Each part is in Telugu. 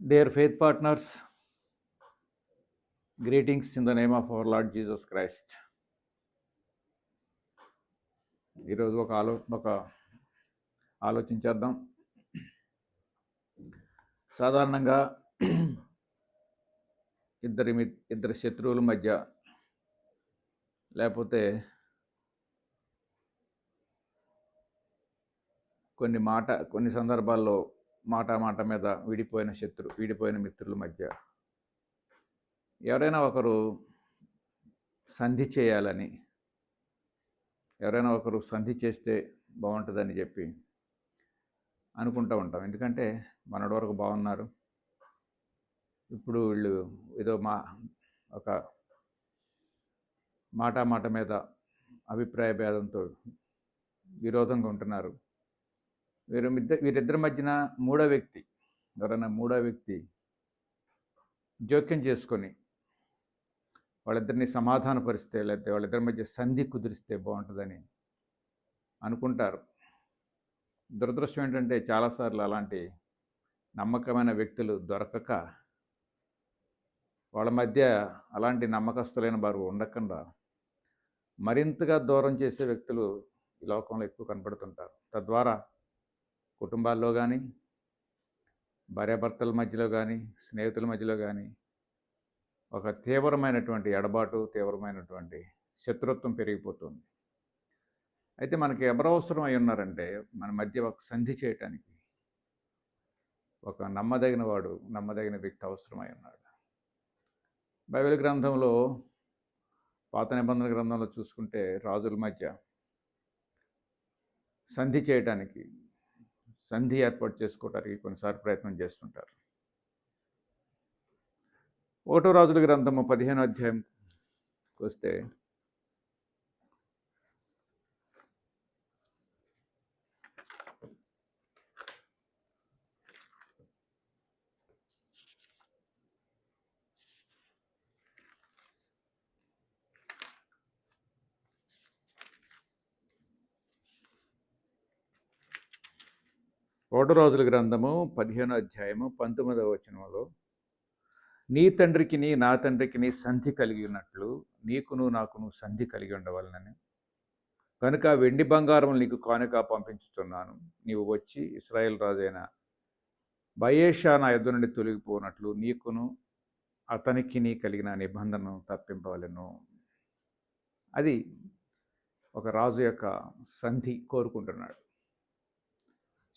Dear faith partners, greetings in the name of our Lord Jesus Christ. ఈరోజు ఒక ఆలో ఒక ఆలోచించేద్దాం సాధారణంగా ఇద్దరి మి ఇద్దరు శత్రువుల మధ్య లేకపోతే కొన్ని మాట కొన్ని సందర్భాల్లో మాట మాట మీద విడిపోయిన శత్రు విడిపోయిన మిత్రుల మధ్య ఎవరైనా ఒకరు సంధి చేయాలని ఎవరైనా ఒకరు సంధి చేస్తే బాగుంటుందని చెప్పి అనుకుంటూ ఉంటాం. ఎందుకంటే మనటి వరకు బాగున్నారు. ఇప్పుడు వీళ్ళు ఏదో మా ఒక మాట మాట మీద అభిప్రాయ భేదంతో విరోధంగా ఉంటున్నారు. వీరు మిద్ద వీరిద్దరి మధ్యన మూడో వ్యక్తి ఎవరైనా మూడో వ్యక్తి జోక్యం చేసుకొని వాళ్ళిద్దరిని సమాధానపరిస్తే లేకపోతే వాళ్ళిద్దరి మధ్య సంధి కుదిరిస్తే బాగుంటుందని అనుకుంటారు. దురదృష్టం ఏంటంటే చాలాసార్లు అలాంటి నమ్మకమైన వ్యక్తులు దొరకక వాళ్ళ మధ్య అలాంటి నమ్మకస్తులైన వారు ఉండకుండా మరింతగా దూరం చేసే వ్యక్తులు ఈ లోకంలో ఎక్కువ కనపడుతుంటారు. తద్వారా కుటుంబాల్లో కానీ భార్యాభర్తల మధ్యలో కానీ స్నేహితుల మధ్యలో కానీ ఒక తీవ్రమైనటువంటి ఎడబాటు తీవ్రమైనటువంటి శత్రుత్వం పెరిగిపోతుంది. అయితే మనకి ఎవరు అవసరం అయి ఉన్నారంటే మన మధ్య ఒక సంధి చేయటానికి ఒక నమ్మదగిన వాడు నమ్మదగిన వ్యక్తి అవసరమై ఉన్నాడు. బైబిల్ గ్రంథంలో పాత నిబంధన గ్రంథంలో చూసుకుంటే రాజుల మధ్య సంధి చేయటానికి సంధి ఏర్పాటు చేసుకోవడానికి కొన్నిసార్లు ప్రయత్నం చేస్తుంటారు. ఒకటో రాజుల గ్రంథము పదిహేను అధ్యాయంకి వస్తే ఒకటో గ్రంథము పదిహేను అధ్యాయము పంతొమ్మిదవ వచనంలో నీ తండ్రికి నీ నా తండ్రికి నీ సంధి కలిగి ఉన్నట్లు నీకును నాకును సంధి కలిగి ఉండవలనని. కనుక వెండి బంగారం నీకు కానుక పంపించుతున్నాను నీవు వచ్చి ఇస్రాయేల్ రాజైన బయేషా నా యుద్ధ నుండి తొలగిపోనట్లు నీకును అతనికి నీ కలిగిన నిబంధనను తప్పింపవలను. అది ఒక రాజు యొక్క సంధి కోరుకుంటున్నాడు.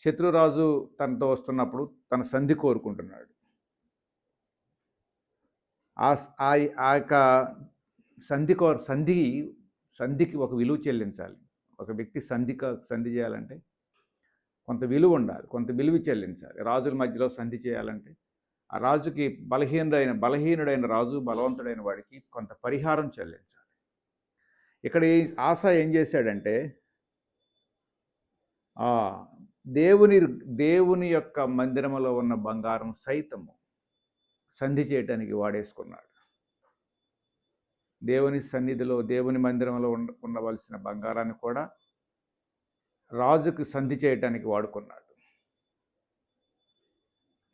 శత్రురాజు తనతో వస్తున్నప్పుడు తన సంధి కోరుకుంటున్నాడు. ఆ ఆ యొక్క సంధి కో సంధి సంధికి ఒక విలువ చెల్లించాలి. ఒక వ్యక్తి సంధి సంధి చేయాలంటే కొంత విలువ ఉండాలి కొంత విలువ చెల్లించాలి. రాజుల మధ్యలో సంధి చేయాలంటే ఆ రాజుకి బలహీనుడైన బలహీనుడైన రాజు బలవంతుడైన వాడికి కొంత పరిహారం చెల్లించాలి. ఇక్కడ ఆశ ఏం చేశాడంటే దేవుని దేవుని యొక్క మందిరంలో ఉన్న బంగారం సైతము సంధి చేయటానికి వాడేసుకున్నాడు. దేవుని సన్నిధిలో దేవుని మందిరంలో ఉండ ఉండవలసిన బంగారాన్ని కూడా రాజుకు సంధి చేయటానికి వాడుకున్నాడు.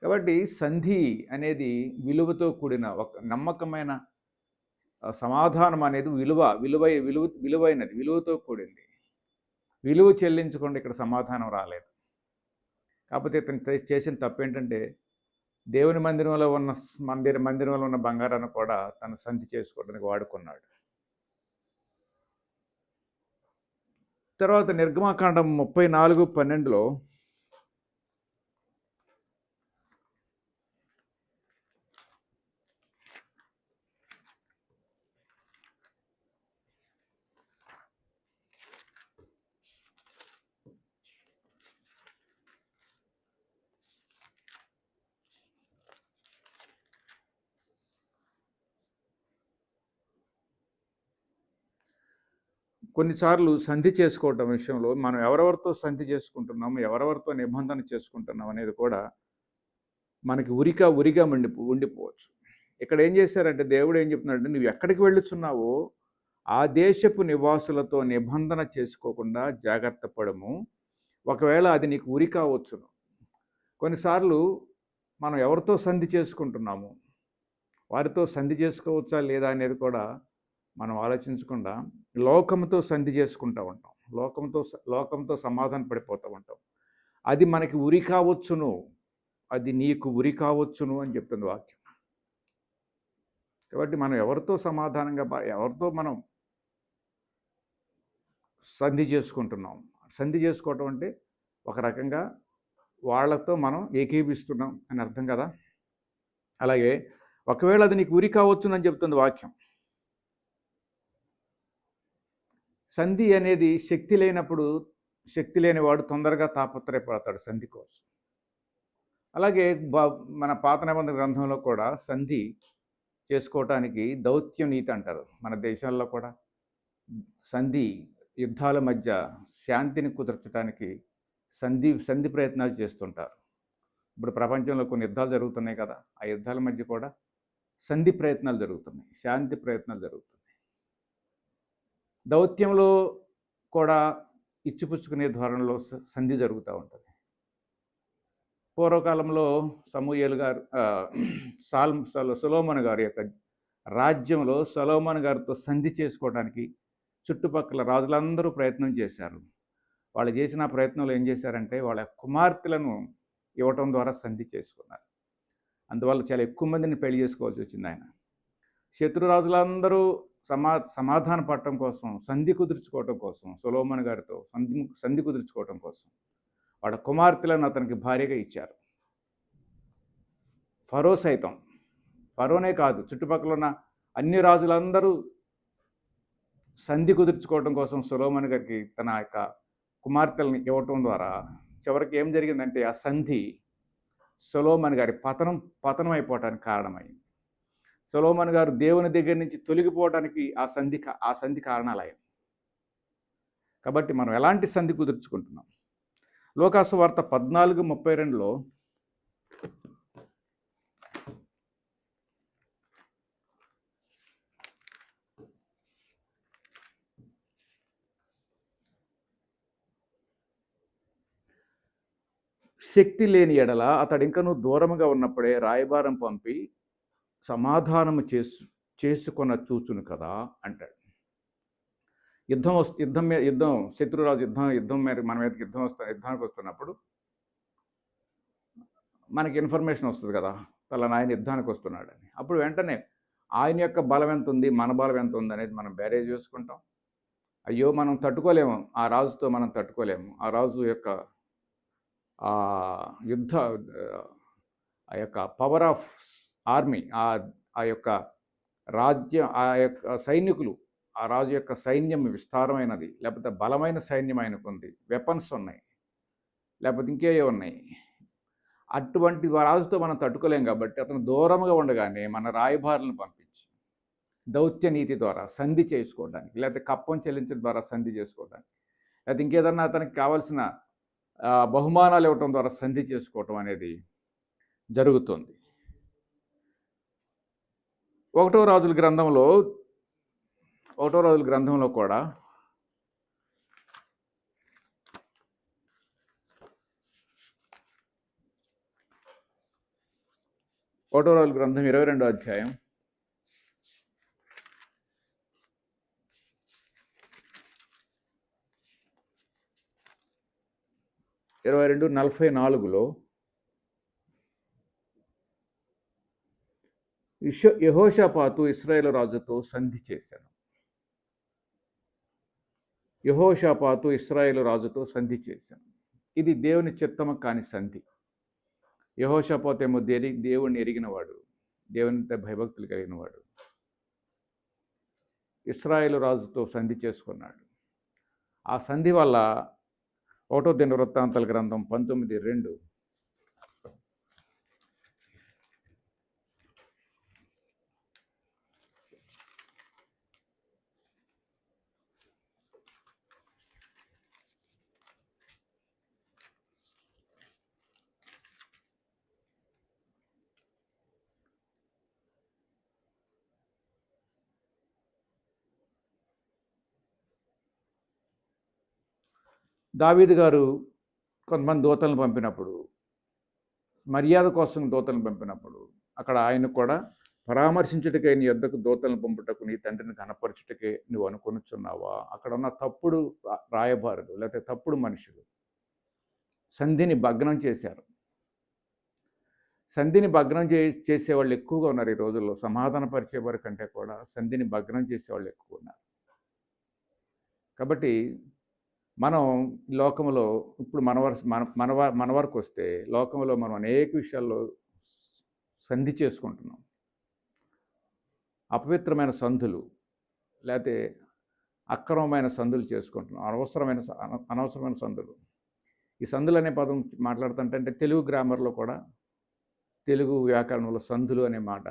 కాబట్టి సంధి అనేది విలువతో కూడిన ఒక నమ్మకమైన సమాధానం అనేది విలువ విలువ విలువ విలువైనది విలువతో కూడింది. విలువ చెల్లించకుండా ఇక్కడ సమాధానం రాలేదు. కాకపోతే ఇతను చేసిన తప్పు ఏంటంటే దేవుని మందిరంలో ఉన్న మందిర మందిరంలో ఉన్న బంగారాన్ని కూడా తను సంధి చేసుకోవడానికి వాడుకున్నాడు. తర్వాత నిర్గమాకాండం ముప్పై నాలుగు పన్నెండులో కొన్నిసార్లు సంధి చేసుకోవటం విషయంలో మనం ఎవరెవరితో సంధి చేసుకుంటున్నాము ఎవరెవరితో నిబంధన చేసుకుంటున్నాం అనేది కూడా మనకి ఉరిగా ఉరిగా ఉండి ఉండిపోవచ్చు. ఇక్కడ ఏం చేశారంటే దేవుడు ఏం చెప్తున్నాడంటే నువ్వు ఎక్కడికి వెళ్ళుచున్నావో ఆ దేశపు నివాసులతో నిబంధన చేసుకోకుండా జాగ్రత్త పడము. ఒకవేళ అది నీకు ఉరి కావచ్చును. కొన్నిసార్లు మనం ఎవరితో సంధి చేసుకుంటున్నాము? వారితో సంధి చేసుకోవచ్చా లేదా అనేది కూడా మనం ఆలోచించకుండా లోకంతో సంధి చేసుకుంటూ ఉంటాం. లోకంతో లోకంతో సమాధాన పడిపోతూ ఉంటాం. అది మనకి ఉరి కావచ్చును. అది నీకు ఉరి కావచ్చును అని చెప్తుంది వాక్యం. కాబట్టి మనం ఎవరితో సమాధానంగా ఎవరితో మనం సంధి చేసుకుంటున్నాం? సంధి చేసుకోవటం అంటే ఒక రకంగా వాళ్ళతో మనం ఏకీభిస్తున్నాం అని అర్థం కదా? అలాగే ఒకవేళ అది నీకు ఉరి కావచ్చునని చెప్తుంది వాక్యం. సంధి అనేది శక్తి లేనప్పుడు శక్తి లేనివాడు తొందరగా తాపత్రయపడతాడు సంధి కోసం. అలాగే బా- మన పాత నిబంధన గ్రంథంలో కూడా సంధి చేసుకోవటానికి దౌత్యం నీతి అంటారు. మన దేశాల్లో కూడా సంధి యుద్ధాల మధ్య శాంతిని కుదర్చడానికి సంధి సంధి ప్రయత్నాలు చేస్తుంటారు. ఇప్పుడు ప్రపంచంలో కొన్ని యుద్ధాలు జరుగుతున్నాయి కదా ఆ యుద్ధాల మధ్య కూడా సంధి ప్రయత్నాలు జరుగుతున్నాయి శాంతి ప్రయత్నాలు జరుగుతున్నాయి. దౌత్యంలో కూడా ఇచ్చిపుచ్చుకునే ధోరణిలో సంధి జరుగుతూ ఉంటుంది. పూర్వకాలంలో సమూయేలు గారు ఆ, సాల్ సొలోమన్ గారి యొక్క రాజ్యంలో సొలోమన్ గారితో సంధి చేసుకోవడానికి చుట్టుపక్కల రాజులందరూ ప్రయత్నం చేశారు. వాళ్ళు చేసిన ప్రయత్నంలో ఏం చేశారంటే వాళ్ళ కుమార్తెలను ఇవ్వటం ద్వారా సంధి చేసుకున్నారు. అందువల్ల చాలా ఎక్కువ మందిని పెళ్ళి చేసుకోవాల్సి వచ్చింది ఆయన. శత్రురాజులందరూ సమా సమాధాన పడటం కోసం సంధి కుదుర్చుకోవటం కోసం సొలోమన్ గారితో సంధి సంధి కుదుర్చుకోవటం కోసం వాడ కుమార్తెలను అతనికి భార్యగా ఇచ్చారు. ఫరో సైతం. ఫరోనే కాదు చుట్టుపక్కల ఉన్న అన్ని రాజులందరూ సంధి కుదుర్చుకోవడం కోసం సులోమన్ గారికి తన యొక్క కుమార్తెలను ఇవ్వటం ద్వారా చివరికి ఏం జరిగిందంటే ఆ సంధి సులోమన్ గారి పతనం పతనం అయిపోవటానికి కారణమైంది. సొలోమన్ గారు దేవుని దగ్గర నుంచి తొలగిపోవడానికి ఆ సంధి ఆ సంధి కారణాలయం కాబట్టి మనం ఎలాంటి సంధి కుదుర్చుకుంటున్నాం? లోకాసు వార్త పద్నాలుగు ముప్పై రెండులో శక్తి లేని ఎడల అతడు ఇంకనూ దూరముగా ఉన్నప్పుడే రాయబారం పంపి సమాధానము చేసు చేసుకొన చూచును కదా అంటాడు. యుద్ధం వస్తు యుద్ధం మీద యుద్ధం శత్రురాజు యుద్ధం యుద్ధం మీద మన మీదకి యుద్ధం వస్తా యుద్ధానికి వస్తున్నప్పుడు మనకి ఇన్ఫర్మేషన్ వస్తుంది కదా పలానా ఆయన యుద్ధానికి వస్తున్నాడని. అప్పుడు వెంటనే ఆయన యొక్క బలం ఎంత ఉంది మన బలం ఎంత ఉంది అనేది మనం బ్యారేజ్ చేసుకుంటాం. అయ్యో మనం తట్టుకోలేము ఆ రాజుతో మనం తట్టుకోలేము. ఆ రాజు యొక్క ఆ యుద్ధ ఆ యొక్క పవర్ ఆఫ్ ఆర్మీ ఆ ఆ యొక్క రాజ్యం ఆ యొక్క సైనికులు ఆ రాజు యొక్క సైన్యం విస్తారమైనది లేకపోతే బలమైన సైన్యం ఆయనకు ఉంది. వెపన్స్ ఉన్నాయి. లేకపోతే ఇంకేవో ఉన్నాయి. అటువంటి రాజుతో మనం తట్టుకోలేం కాబట్టి అతను దూరంగా ఉండగానే మన రాయబారులను పంపించి దౌత్య నీతి ద్వారా సంధి చేసుకోవడానికి లేకపోతే కప్పం చెల్లించడం ద్వారా సంధి చేసుకోవడానికి లేకపోతే ఇంకేదన్నా అతనికి కావాల్సిన బహుమానాలు ఇవ్వటం ద్వారా సంధి చేసుకోవటం అనేది జరుగుతుంది. ఒకటో రాజుల గ్రంథంలో ఒకటో రాజుల గ్రంథంలో కూడా ఒకటో రాజుల గ్రంథం ఇరవై రెండో అధ్యాయం. ఇరవై రెండు నలభై నాలుగులో ఇషో యహోషపాతు ఇస్రాయేల్ రాజుతో సంధి చేశాను. యహోషపాతు ఇస్రాయేల్ రాజుతో సంధి చేశాను. ఇది దేవుని చిత్తమ కాని సంధి. యహోషపాతు ఏమో దేని దేవుణ్ణి ఎరిగినవాడు దేవునితో భయభక్తులు కలిగినవాడు. ఇస్రాయేల్ రాజుతో సంధి చేసుకున్నాడు. ఆ సంధి వల్ల ఒకటో దిన వృత్తాంతాల గ్రంథం పంతొమ్మిది రెండు దావీదు గారు కొంతమంది దూతలను పంపినప్పుడు మర్యాద కోసం దూతలను పంపినప్పుడు అక్కడ ఆయన కూడా పరామర్శించుటకే నీ యొద్దకు దూతలను పంపుటకు నీ తండ్రిని కనపరచుటకే నువ్వు అనుకొనుచున్నావా? అక్కడ ఉన్న తప్పుడు రాయబారుడు లేకపోతే తప్పుడు మనుషులు సంధిని భగ్నం చేశారు. సంధిని భగ్నం చే చేసేవాళ్ళు ఎక్కువగా ఉన్నారు ఈ రోజుల్లో సమాధాన పరిచేవారి కంటే కూడా సంధిని భగ్నం చేసేవాళ్ళు ఎక్కువ ఉన్నారు. కాబట్టి మనం లోకంలో ఇప్పుడు మన వర మన మన వరకు వస్తే లోకంలో మనం అనేక విషయాల్లో సంధి చేసుకుంటున్నాం. అపవిత్రమైన సంధులు లేకపోతే అక్రమమైన సంధులు చేసుకుంటున్నాం. అనవసరమైన అనవసరమైన సంధులు. ఈ సంధులు అనే పదం మాట్లాడుతుంటే అంటే తెలుగు గ్రామర్లో కూడా తెలుగు వ్యాకరణంలో సంధులు అనే మాట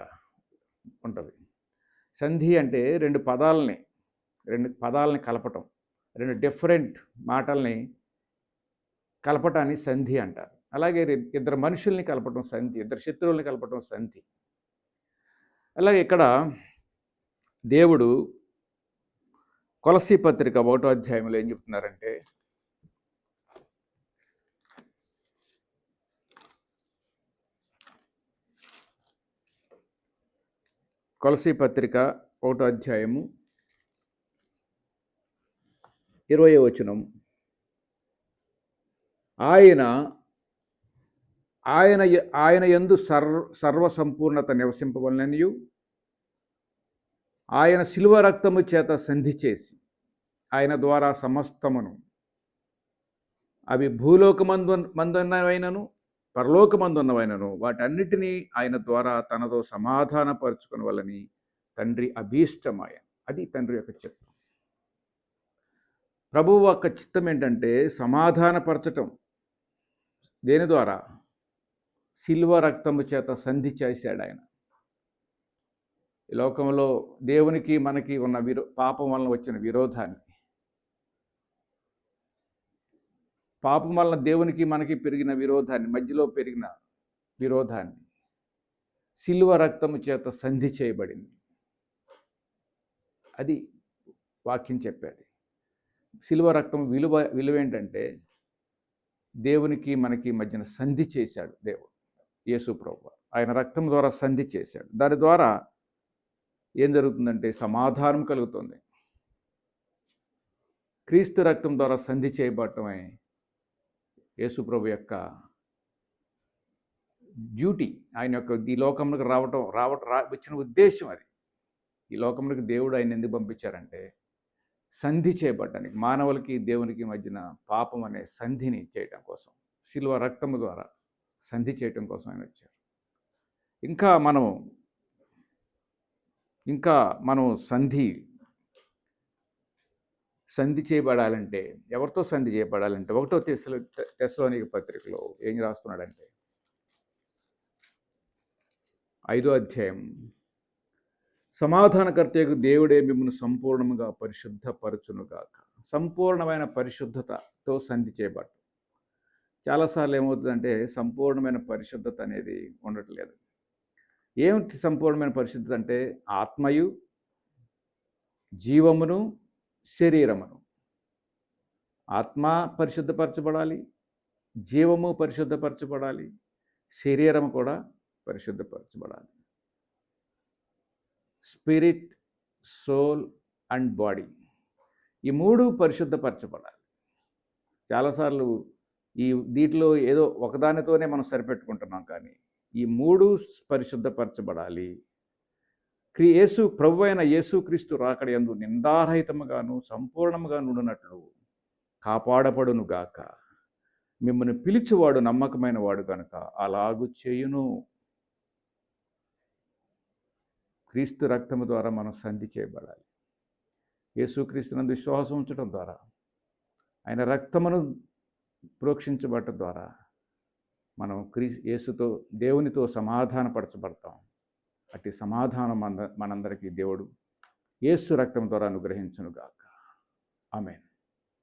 ఉంటుంది. సంధి అంటే రెండు పదాలని రెండు పదాలని కలపటం. రెండు డిఫరెంట్ మాటల్ని కలపటాన్ని సంధి అంటారు. అలాగే ఇద్దరు మనుషుల్ని కలపటం సంధి ఇద్దరు శత్రువుల్ని కలపటం సంధి. అలాగే ఇక్కడ దేవుడు కొలసీ పత్రిక ఒకటో అధ్యాయంలో ఏం చెప్తున్నారంటే కొలసీ పత్రిక ఒకటో అధ్యాయము ఇరవై వచనం. ఆయన ఆయన ఆయన యందు సర్వ సర్వసంపూర్ణత నివసింపవలననియు ఆయన శిలువ రక్తము చేత సంధి చేసి ఆయన ద్వారా సమస్తమును అవి భూలోకమందు మందున్నవైనను పరలోకమందున్నవైనను వాటన్నిటినీ ఆయన ద్వారా తనతో సమాధానపరుచుకుని వలని తండ్రి అభీష్టమాయ అది తండ్రి యొక్క చెప్పు ప్రభువు యొక్క చిత్తం ఏంటంటే సమాధానపరచటం. దేని ద్వారా? శిల్వ రక్తము చేత సంధి చేశాడు ఆయన. ఈ లోకంలో దేవునికి మనకి ఉన్న విరో పాపం వలన వచ్చిన విరోధాన్ని. పాపం వలన దేవునికి మనకి పెరిగిన విరోధాన్ని మధ్యలో పెరిగిన విరోధాన్ని. శిల్వ రక్తము చేత సంధి చేయబడింది. అది వాక్యం చెప్పేది. శిలువ రక్తం విలువ విలువ ఏంటంటే దేవునికి మనకి మధ్యన సంధి చేశాడు దేవుడు యేసు ప్రభు. ఆయన రక్తం ద్వారా సంధి చేశాడు. దాని ద్వారా ఏం జరుగుతుందంటే సమాధానం కలుగుతుంది. క్రీస్తు రక్తం ద్వారా సంధి చేయబడటమే యేసుప్రభు యొక్క డ్యూటీ. ఆయన యొక్క ఈ లోకంలోకి రావటం రావటం రా వచ్చిన ఉద్దేశం అది. ఈ లోకంలోకి దేవుడు ఆయన ఎందుకు పంపించారంటే సంధి చేయబడ్డానికి మానవులకి దేవునికి మధ్యన పాపం అనే సంధిని చేయటం కోసం శిల్వ రక్తము ద్వారా సంధి చేయటం కోసం ఆయన వచ్చారు. ఇంకా మనం ఇంకా మనం సంధి సంధి చేయబడాలంటే ఎవరితో సంధి చేయబడాలంటే ఒకటో తెసలో తెసలోనికి పత్రికలో ఏం రాస్తున్నాడంటే ఐదో అధ్యాయం సమాధానకర్తకు దేవుడే మిమ్మల్ని సంపూర్ణముగా పరిశుద్ధపరచునుగాక. సంపూర్ణమైన పరిశుద్ధతతో సంధి చేయబట్టు చాలాసార్లు ఏమవుతుందంటే సంపూర్ణమైన పరిశుద్ధత అనేది ఉండట్లేదు. ఏమిటి సంపూర్ణమైన పరిశుద్ధత అంటే ఆత్మయు జీవమును శరీరమును. ఆత్మ పరిశుద్ధపరచబడాలి జీవము పరిశుద్ధపరచబడాలి శరీరం కూడా పరిశుద్ధపరచబడాలి. స్పిరిట్ సోల్ అండ్ బాడీ ఈ మూడు పరిశుద్ధపరచబడాలి. చాలాసార్లు ఈ దీంట్లో ఏదో ఒకదానితోనే మనం సరిపెట్టుకుంటున్నాం కానీ ఈ మూడు పరిశుద్ధపరచబడాలి. క్రీ యేసు ప్రభు అయిన యేసుక్రీస్తు రాకడ ఎందు నిందారహితముగాను సంపూర్ణముగాను ఉండునట్లు కాపాడబడును గాక మిమ్మల్ని పిలిచివాడు నమ్మకమైన వాడు కనుక అలాగు చేయును. క్రీస్తు రక్తము ద్వారా మనం సంధి చేయబడాలి. యేసుక్రీస్తునందు విశ్వాసం ఉంచడం ద్వారా ఆయన రక్తమును ప్రోక్షించబడటం ద్వారా మనం క్రీ యేసుతో దేవునితో సమాధానపరచబడతాం. అట్టి సమాధానం మన మనందరికీ దేవుడు యేసు రక్తం ద్వారా అనుగ్రహించునుగాక. ఆమెన్.